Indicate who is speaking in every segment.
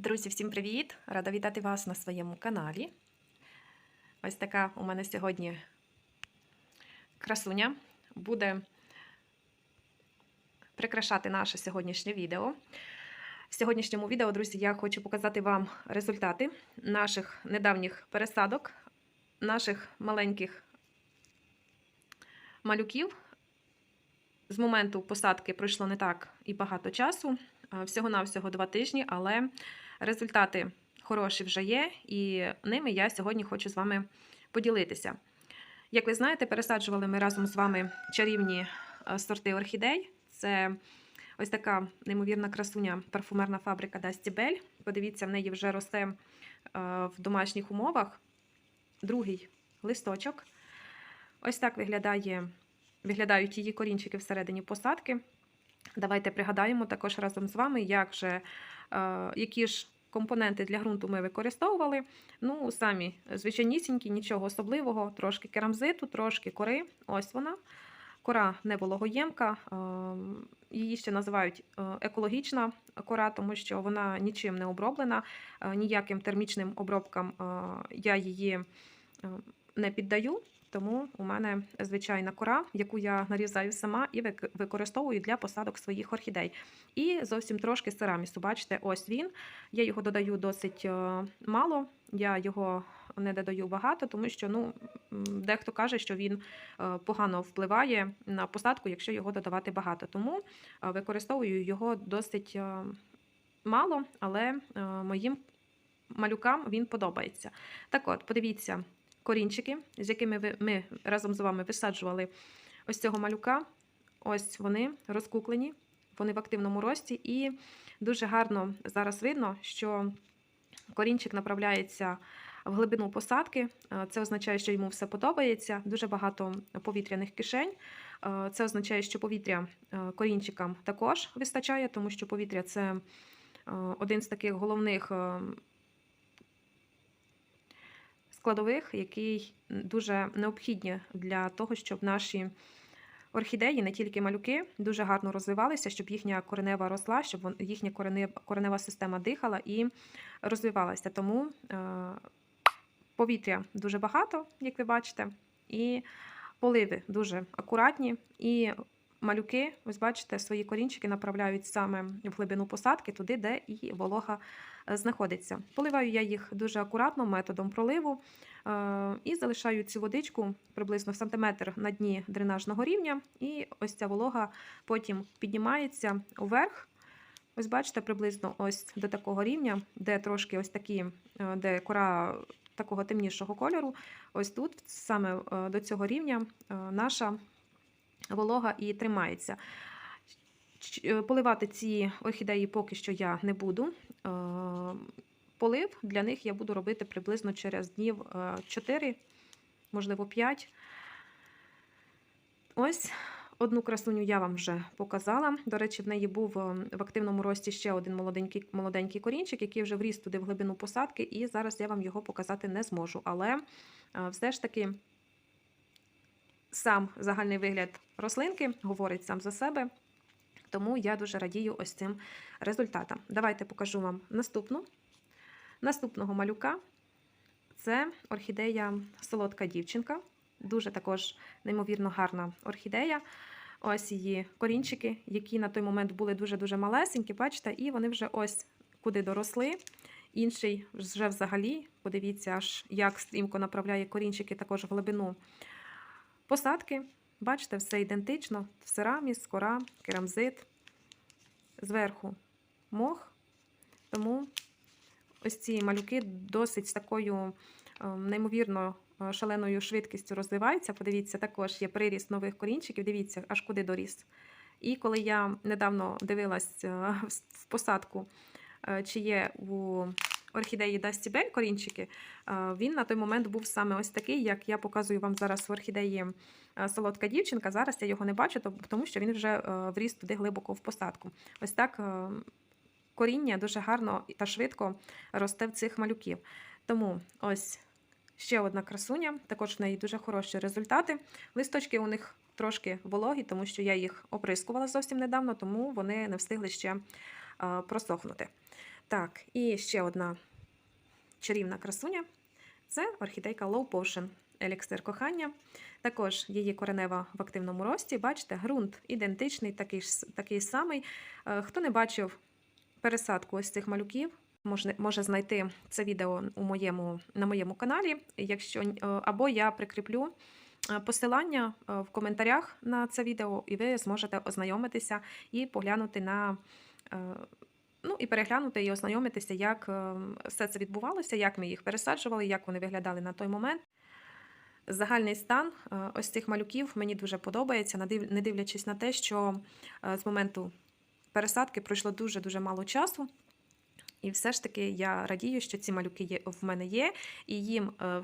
Speaker 1: Друзі, всім привіт! Рада вітати вас на своєму каналі. Ось така у мене сьогодні красуня буде прикрашати наше сьогоднішнє відео. В сьогоднішньому відео, друзі, я хочу показати вам результати наших недавніх пересадок, наших маленьких малюків. З моменту посадки пройшло не так і багато часу, всього-навсього два тижні, але результати хороші вже є, і ними я сьогодні хочу з вами поділитися. Як ви знаєте, пересаджували ми разом з вами чарівні е, сорти орхідей. Це ось така неймовірна красуня парфумерна фабрика Bell. Подивіться, в неї вже росте е, в домашніх умовах другий листочок. Ось так виглядає, виглядають її корінчики всередині посадки. Давайте пригадаємо також разом з вами, як же, які ж компоненти для ґрунту ми використовували. Ну, самі звичайнісінькі, нічого особливого, трошки керамзиту, трошки кори. Ось вона. Кора не вологоємка, е, її ще називають е, екологічна кора, тому що вона нічим не оброблена, е, ніяким термічним обробкам е, я її е, не піддаю. Тому у мене звичайна кора, яку я нарізаю сама і використовую для посадок своїх орхідей. І зовсім трошки серамісу. Бачите, ось він. Я його додаю досить е, мало. Я його не додаю багато, тому що ну, дехто каже, що він е, погано впливає на посадку, якщо його додавати багато. Тому е, використовую його досить мало, але моїм малюкам він подобається. Так от, подивіться, корінчики, з якими ми разом з вами висаджували ось цього малюка. Ось вони розкуклені, вони в активному рості, і дуже гарно зараз видно, що корінчик направляється в глибину посадки. Е, Це означає, що йому все подобається. Дуже багато повітряних кишень. Е, Це означає, що повітря е, корінчикам також вистачає, тому що повітря це один з таких головних складових, який дуже необхідні для того, щоб наші орхідеї, не тільки малюки, дуже гарно розвивалися, щоб їхня коренева росла, щоб їхня коренева, коренева система дихала і розвивалася. Тому е, повітря дуже багато, як ви бачите, і поливи дуже акуратні. І малюки, ось бачите, свої корінчики направляють саме в глибину посадки, туди, де і волога е, знаходиться. Поливаю я їх дуже акуратно методом проливу е, і залишаю цю водичку приблизно в сантиметр на дні дренажного рівня. І ось ця волога потім піднімається вверх. Ось бачите, приблизно ось до такого рівня, де трошки ось такі, е, де кора такого темнішого кольору. Ось тут, саме до цього рівня, наша волога і тримається. Е, Поливати ці орхідеї поки що я не буду. Е, Полив для них я буду робити приблизно через днів е, 4, можливо, 5. Ось одну красуню я вам вже показала. До речі, в неї був е, в активному рості ще один молоденький, молоденький корінчик, який вже вріс туди в глибину посадки, і зараз я вам його показати не зможу. Але е, все ж таки сам загальний вигляд рослинки говорить сам за себе. Тому я дуже радію ось цим результатам. Давайте покажу вам наступну. Наступного малюка це орхідея солодка дівчинка. Дуже також неймовірно гарна орхідея. Ось її корінчики, які на той момент були дуже-дуже малесенькі, бачите, і вони вже ось куди доросли. Інший вже взагалі, подивіться, аж як стрімко направляє корінчики також в глибину посадки. Бачите, все ідентично: сераміс, кора, керамзит, зверху мох. Тому ось ці малюки досить такою е, неймовірно е, шаленою швидкістю розвиваються. Подивіться, також є приріст нових корінчиків. Дивіться, аж куди доріс. І коли я недавно дивилась е, в посадку, чи є у орхідеї Dusty Bell корінчики, він на той момент був саме ось такий, як я показую вам зараз в орхідеї солодка дівчинка. Зараз я його не бачу, тому що він вже вріс туди глибоко в посадку. Ось так коріння дуже гарно та швидко росте в цих малюків. Тому ось ще одна красуня, також в неї дуже хороші результати. Листочки у них трошки вологі, тому що я їх оприскувала зовсім недавно, тому вони не встигли ще просохнути. Так, і ще одна чарівна красуня це орхідейка Low Potion еліксир кохання. Також її коренева в активному рості. Бачите, ґрунт ідентичний, такий, такий самий. Е, Хто не бачив пересадку ось цих малюків, може, може знайти це відео у моєму, на моєму каналі. Якщо, е, або я прикріплю е, посилання в коментарях на це відео, і ви зможете ознайомитися і поглянути на. Ну і переглянути і ознайомитися, як е, все це відбувалося, як ми їх пересаджували, як вони виглядали на той момент. Загальний стан е, ось цих малюків мені дуже подобається, не дивлячись на те, що е, з моменту пересадки пройшло дуже-дуже мало часу. І все ж таки я радію, що ці малюки є, в мене є, і їм е,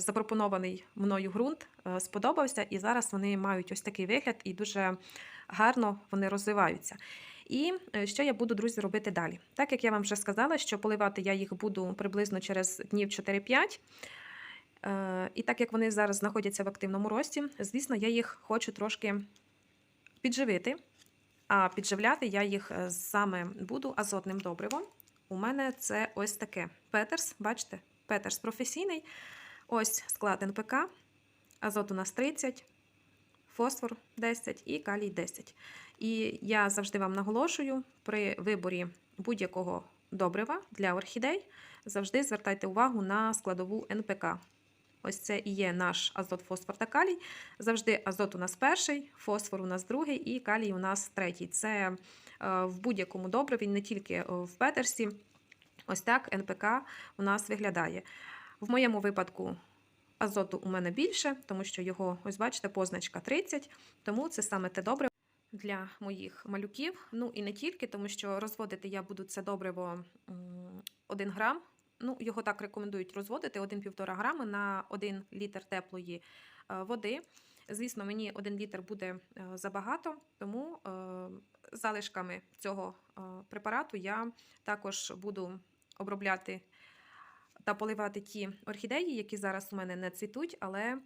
Speaker 1: запропонований мною ґрунт сподобався, і зараз вони мають ось такий вигляд і дуже гарно вони розвиваються. І е, що я буду, друзі, робити далі? Так як я вам вже сказала, що поливати я їх буду приблизно через днів 4-5. Е, І так як вони зараз знаходяться в активному рості, звісно, я їх хочу трошки підживити. А підживляти я їх е, саме буду азотним добривом. У мене це ось таке Петерс, бачите, Петерс професійний. Ось склад НПК, азот у нас 30, фосфор 10 і калій 10. І я завжди вам наголошую при виборі будь-якого добрива для орхідей завжди звертайте увагу на складову НПК. Ось це і є наш азот, фосфор та калій. Завжди азот у нас перший, фосфор у нас другий і калій у нас третій. Це е, в будь-якому добриві, не тільки е, в Петерсі. Ось так НПК у нас виглядає. В моєму випадку азоту у мене більше, тому що його, ось бачите, позначка 30, тому це саме те добриво для моїх малюків. Ну і не тільки, тому що розводити я буду це добриво 1 грам. Ну, його так рекомендують розводити 1,5 грами на 1 літр теплої е, води. Звісно, мені 1 літр буде е, забагато, тому е, залишками цього препарату я також буду обробляти та поливати ті орхідеї, які зараз у мене не цвітуть, але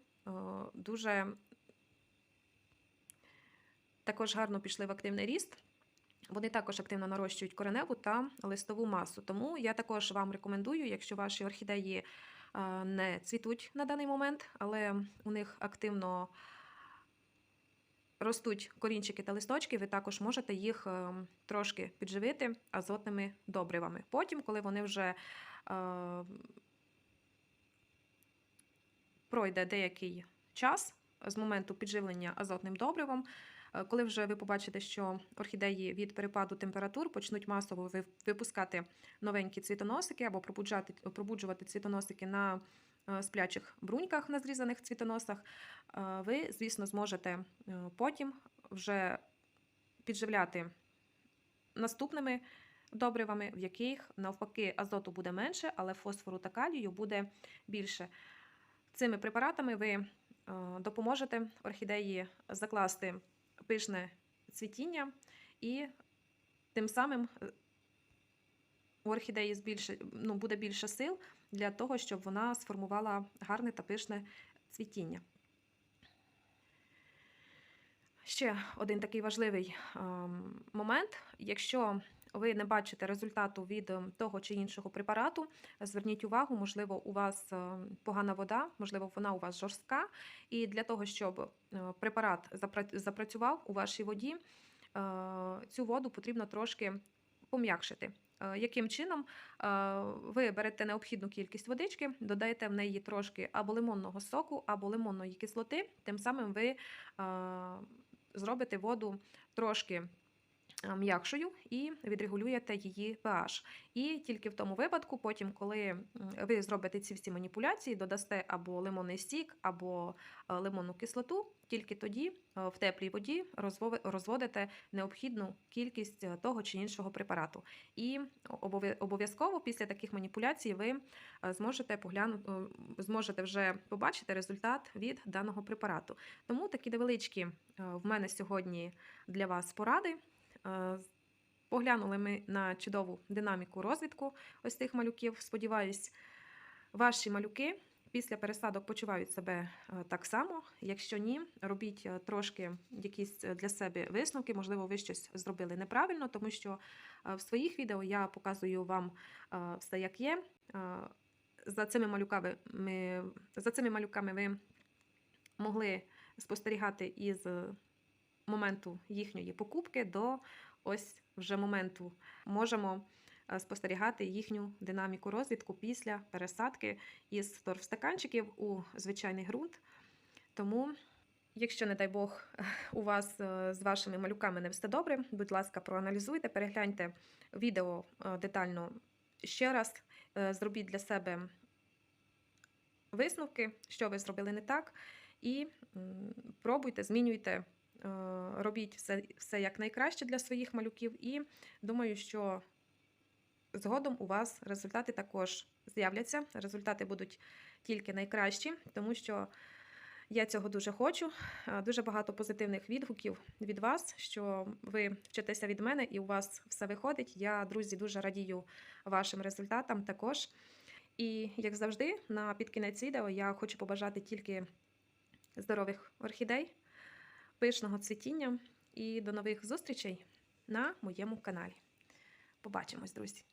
Speaker 1: дуже також гарно пішли в активний ріст. Вони також активно нарощують кореневу та листову масу. Тому я також вам рекомендую, якщо ваші орхідеї не цвітуть на даний момент, але у них активно ростуть корінчики та листочки, ви також можете їх е, трошки підживити азотними добривами. Потім, коли вони вже е, пройде деякий час з моменту підживлення азотним добривом, Е, Коли вже ви побачите, що орхідеї від перепаду температур почнуть масово випускати новенькі цвітоносики або пробуджувати цвітоносики на сплячих бруньках на зрізаних цвітоносах, е, ви, звісно, зможете е, потім вже підживляти наступними добривами, в яких навпаки азоту буде менше, але фосфору та калію буде більше. Цими препаратами ви е, допоможете орхідеї закласти пишне цвітіння, і тим самим е, у орхідеї збільше, ну, буде більше сил для того, щоб вона сформувала гарне та пишне цвітіння. Ще один такий важливий ем, момент. Якщо ви не бачите результату від ем, того чи іншого препарату, зверніть увагу, можливо, у вас ем, погана вода, можливо, вона у вас жорстка. І для того, щоб е, препарат запрацював у вашій воді, е, цю воду потрібно трошки пом'якшити. Е, Яким чином Е, ви берете необхідну кількість водички, додаєте в неї трошки або лимонного соку, або лимонної кислоти, тим самим ви е, зробите воду трошки м'якшою і відрегулюєте її pH. І тільки в тому випадку, потім, коли ви зробите ці всі маніпуляції, додасте або лимонний сік, або е, лимонну кислоту, тільки тоді е, в теплій воді розводите необхідну кількість е, того чи іншого препарату. І обов'язково після таких маніпуляцій ви е, зможете поглянути, зможете вже побачити результат від даного препарату. Тому такі невеличкі е, в мене сьогодні для вас поради. Е, Поглянули ми на чудову динаміку розвитку ось цих малюків. Сподіваюсь, ваші малюки після пересадок почувають себе е, так само. Якщо ні, робіть е, трошки якісь для себе висновки. Можливо, ви щось зробили неправильно, тому що в своїх відео я показую вам все як є. За цими малюками, ми, за цими малюками ви могли спостерігати із моменту їхньої покупки до ось вже моменту. Можемо е, спостерігати їхню динаміку розвитку після пересадки із торфстаканчиків у звичайний ґрунт. Тому, якщо, не дай Бог, у вас е, з вашими малюками не все добре, будь ласка, проаналізуйте, перегляньте відео е, детально ще раз, зробіть для себе висновки, що ви зробили не так, і пробуйте, змінюйте, робіть все, все як найкраще для своїх малюків. І думаю, що згодом у вас результати також з'являться. Результати будуть тільки найкращі, тому що я цього дуже хочу. Е, Дуже багато позитивних відгуків від вас, що ви вчитеся від мене і у вас все виходить. Я, друзі, дуже радію вашим результатам також. І як завжди, на підкінець відео я хочу побажати тільки здорових орхідей, пишного цвітіння і до нових зустрічей на моєму каналі. Побачимось, друзі!